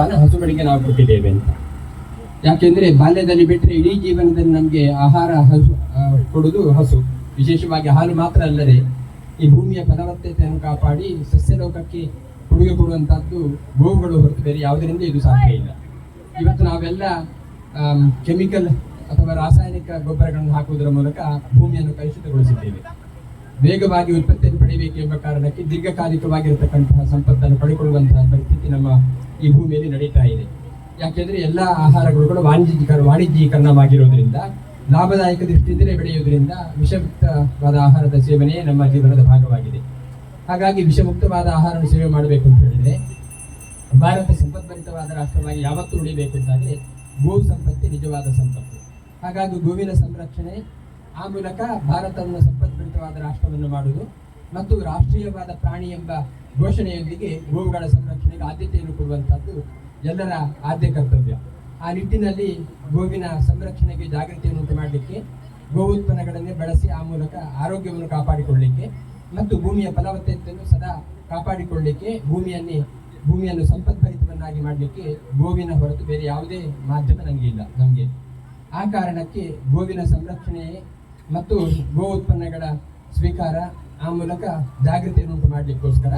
ಸ್ಥಾನ ಹಸುಗಳಿಗೆ ನಾವು ಕೊಟ್ಟಿದ್ದೇವೆ ಅಂತ. ಯಾಕೆಂದ್ರೆ ಬಾಲ್ಯದಲ್ಲಿ ಬಿಟ್ಟರೆ ಇಡೀ ಜೀವನದಲ್ಲಿ ನಮಗೆ ಆಹಾರ ಹಸು ಕೊಡುವುದು ಹಸು. ವಿಶೇಷವಾಗಿ ಹಾಲು ಮಾತ್ರ ಅಲ್ಲದೆ ಈ ಭೂಮಿಯ ಫಲವತ್ತತೆಯನ್ನು ಕಾಪಾಡಿ ಸಸ್ಯಲೋಕಕ್ಕೆ ಕೊಡುಗೆ ಕೊಡುವಂತಹದ್ದು ಗೋವುಗಳು ಹೊರತು ಬೇರೆ ಯಾವುದರಿಂದ ಇದು ಸಾಧ್ಯ ಇಲ್ಲ. ಇವತ್ತು ನಾವೆಲ್ಲ ಕೆಮಿಕಲ್ ಅಥವಾ ರಾಸಾಯನಿಕ ಗೊಬ್ಬರಗಳನ್ನು ಹಾಕುವುದರ ಮೂಲಕ ಭೂಮಿಯನ್ನು ಕಲುಷಿತಗೊಳಿಸಿದ್ದೇವೆ. ವೇಗವಾಗಿ ಉತ್ಪತ್ತಿಯನ್ನು ಪಡೆಯಬೇಕೆಂಬ ಕಾರಣಕ್ಕೆ ದೀರ್ಘಕಾಲಿಕವಾಗಿರತಕ್ಕಂತಹ ಸಂಪತ್ತನ್ನು ಪಡೆಕೊಳ್ಳುವಂತಹ ಪರಿಸ್ಥಿತಿ ನಮ್ಮ ಈ ಭೂಮಿಯಲ್ಲಿ ನಡೀತಾ ಇದೆ. ಯಾಕೆಂದ್ರೆ ಎಲ್ಲ ಆಹಾರಗಳು ವಾಣಿಜ್ಯೀಕರಣ ವಾಣಿಜ್ಯೀಕರಣವಾಗಿರೋದ್ರಿಂದ, ಲಾಭದಾಯಕ ದೃಷ್ಟಿಯಿಂದಲೇ ಬೆಳೆಯುವುದರಿಂದ ವಿಷಮುಕ್ತವಾದ ಆಹಾರದ ಸೇವನೆಯೇ ನಮ್ಮ ಜೀವನದ ಭಾಗವಾಗಿದೆ. ಹಾಗಾಗಿ ವಿಷಮುಕ್ತವಾದ ಆಹಾರವನ್ನು ಸೇವೆ ಮಾಡಬೇಕು ಅಂತ ಹೇಳಿದರೆ, ಭಾರತ ಸಂಪತ್ಭರಿತವಾದ ರಾಷ್ಟ್ರವಾಗಿ ಯಾವತ್ತೂ ಉಳಿಬೇಕು ಅಂತಾದ್ರೆ ಗೋ ಸಂಪತ್ತಿ ನಿಜವಾದ ಸಂಪತ್ತು. ಹಾಗಾಗಿ ಗೋವಿನ ಸಂರಕ್ಷಣೆ ಆ ಮೂಲಕ ಭಾರತವನ್ನು ಸಂಪತ್ಭರಿತವಾದ ರಾಷ್ಟ್ರವನ್ನು ಮಾಡುವುದು ಮತ್ತು ರಾಷ್ಟ್ರೀಯವಾದ ಪ್ರಾಣಿ ಎಂಬ ಘೋಷಣೆಯೊಂದಿಗೆ ಗೋವುಗಳ ಸಂರಕ್ಷಣೆಗೆ ಆದ್ಯತೆಯನ್ನು ಕೊಡುವಂತಹದ್ದು ಎಲ್ಲರ ಆದ್ಯ ಕರ್ತವ್ಯ. ಆ ನಿಟ್ಟಿನಲ್ಲಿ ಗೋವಿನ ಸಂರಕ್ಷಣೆಗೆ ಜಾಗೃತಿಯನ್ನು ಉಂಟು ಮಾಡಲಿಕ್ಕೆ ಗೋ ಉತ್ಪನ್ನಗಳನ್ನೇ ಬಳಸಿ ಆ ಮೂಲಕ ಆರೋಗ್ಯವನ್ನು ಕಾಪಾಡಿಕೊಳ್ಳಲಿಕ್ಕೆ ಮತ್ತು ಭೂಮಿಯ ಫಲವತ್ತತೆಯನ್ನು ಸದಾ ಕಾಪಾಡಿಕೊಳ್ಳಲಿಕ್ಕೆ ಭೂಮಿಯನ್ನೇ, ಭೂಮಿಯನ್ನು ಸಂಪದ್ಭರಿತವನ್ನಾಗಿ ಮಾಡಲಿಕ್ಕೆ ಗೋವಿನ ಹೊರತು ಬೇರೆ ಯಾವುದೇ ಮಾಧ್ಯಮ ನನಗೆ ಇಲ್ಲ, ನಮಗೆ. ಆ ಕಾರಣಕ್ಕೆ ಗೋವಿನ ಸಂರಕ್ಷಣೆ ಮತ್ತು ಗೋ ಉತ್ಪನ್ನಗಳ ಸ್ವೀಕಾರ ಆ ಮೂಲಕ ಜಾಗೃತಿಯನ್ನು ಉಂಟು ಮಾಡಲಿಕ್ಕೋಸ್ಕರ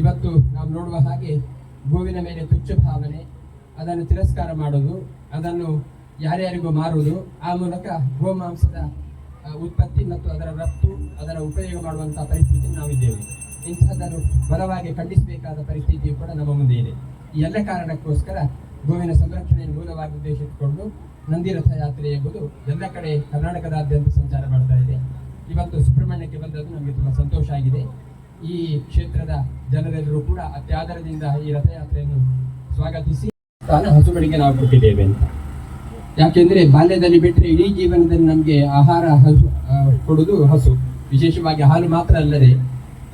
ಇವತ್ತು ನಾವು ನೋಡುವ ಹಾಗೆ ಗೋವಿನ ಮೇಲೆ ತುಚ್ಛ ಭಾವನೆ, ಅದನ್ನು ತಿರಸ್ಕಾರ ಮಾಡೋದು ಅದನ್ನು ಯಾರ್ಯಾರಿಗೂ ಮಾರುವುದು, ಆ ಮೂಲಕ ಗೋಮಾಂಸದ ಉತ್ಪತ್ತಿ ಮತ್ತು ಅದರ ರಫ್ತು, ಅದರ ಉಪಯೋಗ ಮಾಡುವಂಥ ಪರಿಸ್ಥಿತಿ ನಾವಿದ್ದೇವೆ. ಇಂಥದ್ದನ್ನು ಬಲವಾಗಿ ಖಂಡಿಸಬೇಕಾದ ಪರಿಸ್ಥಿತಿಯು ಕೂಡ ನಮ್ಮ ಮುಂದೆ ಇದೆ. ಈ ಎಲ್ಲ ಕಾರಣಕ್ಕೋಸ್ಕರ ಗೋವಿನ ಸಂರಕ್ಷಣೆಯನ್ನು ಮೂಲವಾಗಿ ಉದ್ದೇಶಿಸಿಕೊಂಡು ನಂದಿ ರಥ ಯಾತ್ರೆ ಎಂಬುದು ಎಲ್ಲ ಕಡೆ ಕರ್ನಾಟಕದಾದ್ಯಂತ ಸಂಚಾರ ಮಾಡ್ತಾ ಇದೆ. ಇವತ್ತು ಸುಬ್ರಹ್ಮಣ್ಯಕ್ಕೆ ಬಂದದ್ದು ನಮಗೆ ತುಂಬಾ ಸಂತೋಷ ಆಗಿದೆ. ಈ ಕ್ಷೇತ್ರದ ಜನರೆಲ್ಲರೂ ಕೂಡ ಅತ್ಯಾದರದಿಂದ ಈ ರಥಯಾತ್ರೆಯನ್ನು ಸ್ವಾಗತಿಸಿ ತಾನು ಹಸುಗಳಿಗೆ ನಾವು ಕೊಟ್ಟಿದ್ದೇವೆ ಅಂತ. ಯಾಕೆಂದ್ರೆ ಬಾಲ್ಯದಲ್ಲಿ ಬಿಟ್ಟರೆ ಇಡೀ ಜೀವನದಲ್ಲಿ ನಮಗೆ ಆಹಾರ, ಹಸು ಕೊಡುವುದು ಹಸು. ವಿಶೇಷವಾಗಿ ಹಾಲು ಮಾತ್ರ ಅಲ್ಲದೆ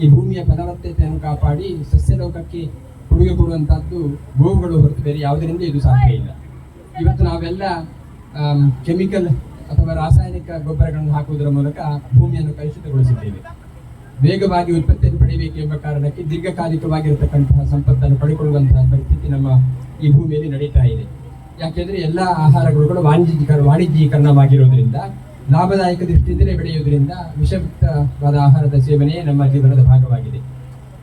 ಈ ಭೂಮಿಯ ಫಲವತ್ತತೆಯನ್ನು ಕಾಪಾಡಿ ಸಸ್ಯಲೋಕಕ್ಕೆ ಕೊಡುಗೆ ಕೊಡುವಂತಹದ್ದು ಗೋವುಗಳು ಹೊರತು ಬೇರೆ ಯಾವುದರಿಂದ ಇದು ಸಾಧ್ಯ ಇಲ್ಲ. ಇವತ್ತು ನಾವೆಲ್ಲ ಕೆಮಿಕಲ್ ಅಥವಾ ರಾಸಾಯನಿಕ ಗೊಬ್ಬರಗಳನ್ನು ಹಾಕುವುದರ ಮೂಲಕ ಭೂಮಿಯನ್ನು ಕಲುಷಿತಗೊಳಿಸಿದ್ದೇವೆ ವೇಗವಾಗಿ ಉತ್ಪತ್ತಿಯನ್ನು ಪಡೆಯಬೇಕು ಎಂಬ ಕಾರಣಕ್ಕೆ ದೀರ್ಘಕಾಲಿಕವಾಗಿರತಕ್ಕಂತಹ ಸಂಪತ್ತನ್ನು ಪಡೆದುಕೊಳ್ಳುವಂತಹ ಪರಿಸ್ಥಿತಿ ನಮ್ಮ ಈ ಭೂಮಿಯಲ್ಲಿ ನಡೀತಾ ಇದೆ. ಯಾಕೆಂದರೆ ಎಲ್ಲ ಆಹಾರಗಳು ಕೂಡ ವಾಣಿಜ್ಯೀಕರಣ ವಾಣಿಜ್ಯೀಕರಣವಾಗಿರುವುದರಿಂದ ಲಾಭದಾಯಕ ದೃಷ್ಟಿಯಿಂದಲೇ ಬೆಳೆಯುವುದರಿಂದ ವಿಷಮುಕ್ತವಾದ ಆಹಾರದ ಸೇವನೆಯೇ ನಮ್ಮ ಜೀವನದ ಭಾಗವಾಗಿದೆ.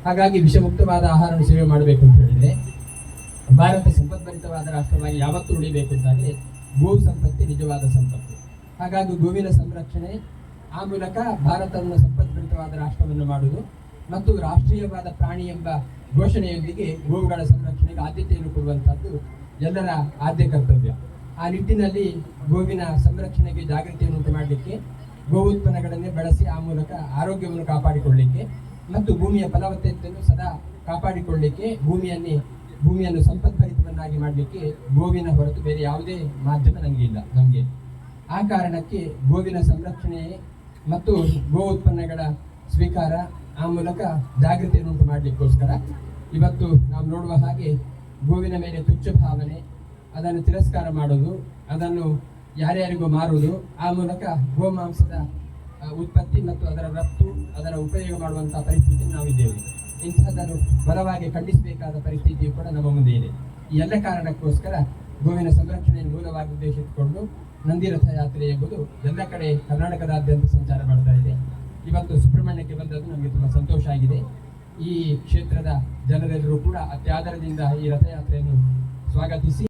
ಹಾಗಾಗಿ ವಿಷಮುಕ್ತವಾದ ಆಹಾರವನ್ನು ಸೇವೆ ಮಾಡಬೇಕು ಅಂತ ಹೇಳಿದರೆ, ಭಾರತ ಸಂಪತ್ಭರಿತವಾದ ರಾಷ್ಟ್ರವಾಗಿ ಯಾವತ್ತೂ ಉಳಿಬೇಕು ಭೂ ಗೋ ಸಂಪತ್ತಿ ನಿಜವಾದ ಸಂಪತ್ತು. ಹಾಗಾಗಿ ಗೋವಿನ ಸಂರಕ್ಷಣೆ, ಆ ಮೂಲಕ ಭಾರತವನ್ನು ಸಂಪದ್ಭರಿತವಾದ ರಾಷ್ಟ್ರವನ್ನು ಮಾಡುವುದು ಮತ್ತು ರಾಷ್ಟ್ರೀಯವಾದ ಪ್ರಾಣಿ ಎಂಬ ಘೋಷಣೆಯೊಂದಿಗೆ ಗೋವುಗಳ ಸಂರಕ್ಷಣೆಗೆ ಆದ್ಯತೆಯನ್ನು ಕೊಡುವಂತಹದ್ದು ಎಲ್ಲರ ಆದ್ಯ ಕರ್ತವ್ಯ. ಆ ನಿಟ್ಟಿನಲ್ಲಿ ಗೋವಿನ ಸಂರಕ್ಷಣೆಗೆ ಜಾಗೃತಿಯನ್ನು ಉಂಟು ಮಾಡಲಿಕ್ಕೆ ಗೋ ಉತ್ಪನ್ನಗಳನ್ನೇ ಬಳಸಿ ಆ ಮೂಲಕ ಆರೋಗ್ಯವನ್ನು ಕಾಪಾಡಿಕೊಳ್ಳಲಿಕ್ಕೆ ಮತ್ತು ಭೂಮಿಯ ಫಲವತ್ತತೆಯನ್ನು ಸದಾ ಕಾಪಾಡಿಕೊಳ್ಳಲಿಕ್ಕೆ ಭೂಮಿಯನ್ನೇ, ಭೂಮಿಯನ್ನು ಸಂಪದ್ಭರಿತವನ್ನಾಗಿ ಮಾಡಲಿಕ್ಕೆ ಗೋವಿನ ಹೊರತು ಬೇರೆ ಯಾವುದೇ ಮಾಧ್ಯಮ ನನಗೆ ಇಲ್ಲ, ನಮಗೆ. ಆ ಕಾರಣಕ್ಕೆ ಗೋವಿನ ಸಂರಕ್ಷಣೆ ಮತ್ತು ಗೋ ಉತ್ಪನ್ನಗಳ ಸ್ವೀಕಾರ ಆ ಮೂಲಕ ಜಾಗೃತಿಯನ್ನುಂಟು ಮಾಡಲಿಕ್ಕೋಸ್ಕರ ಇವತ್ತು ನಾವು ನೋಡುವ ಹಾಗೆ ಗೋವಿನ ಮೇಲೆ ತುಚ್ಚ ಭಾವನೆ, ಅದನ್ನು ತಿರಸ್ಕಾರ ಮಾಡೋದು ಅದನ್ನು ಯಾರ್ಯಾರಿಗೂ ಮಾರುವುದು, ಆ ಮೂಲಕ ಗೋಮಾಂಸದ ಉತ್ಪತ್ತಿ ಮತ್ತು ಅದರ ರಫ್ತು, ಅದರ ಉಪಯೋಗ ಮಾಡುವಂತಹ ಪರಿಸ್ಥಿತಿ ನಾವಿದ್ದೇವೆ ಇಂತಹದನ್ನು ಬಲವಾಗಿ ಖಂಡಿಸಬೇಕಾದ ಪರಿಸ್ಥಿತಿಯು ಕೂಡ ನಮ್ಮ ಮುಂದೆ ಇದೆ. ಎಲ್ಲ ಕಾರಣಕ್ಕೋಸ್ಕರ ಗೋವಿನ ಸಂರಕ್ಷಣೆಯನ್ನು ಮೂಲವಾಗಿ ಉದ್ದೇಶಿಸಿಕೊಂಡು ನಂದಿ ರಥಯಾತ್ರೆ ಎಂಬುದು ಎಲ್ಲ ಕಡೆ ಕರ್ನಾಟಕದಾದ್ಯಂತ ಸಂಚಾರ ಮಾಡ್ತಾ ಇದೆ. ಇವತ್ತು ಸುಬ್ರಹ್ಮಣ್ಯಕ್ಕೆ ಬಂದದ್ದು ನಮಗೆ ತುಂಬಾ ಸಂತೋಷ ಆಗಿದೆ. ಈ ಕ್ಷೇತ್ರದ ಜನರೆಲ್ಲರೂ ಕೂಡ ಅತ್ಯಾದರದಿಂದ ಈ ರಥಯಾತ್ರೆಯನ್ನು ಸ್ವಾಗತಿಸಿ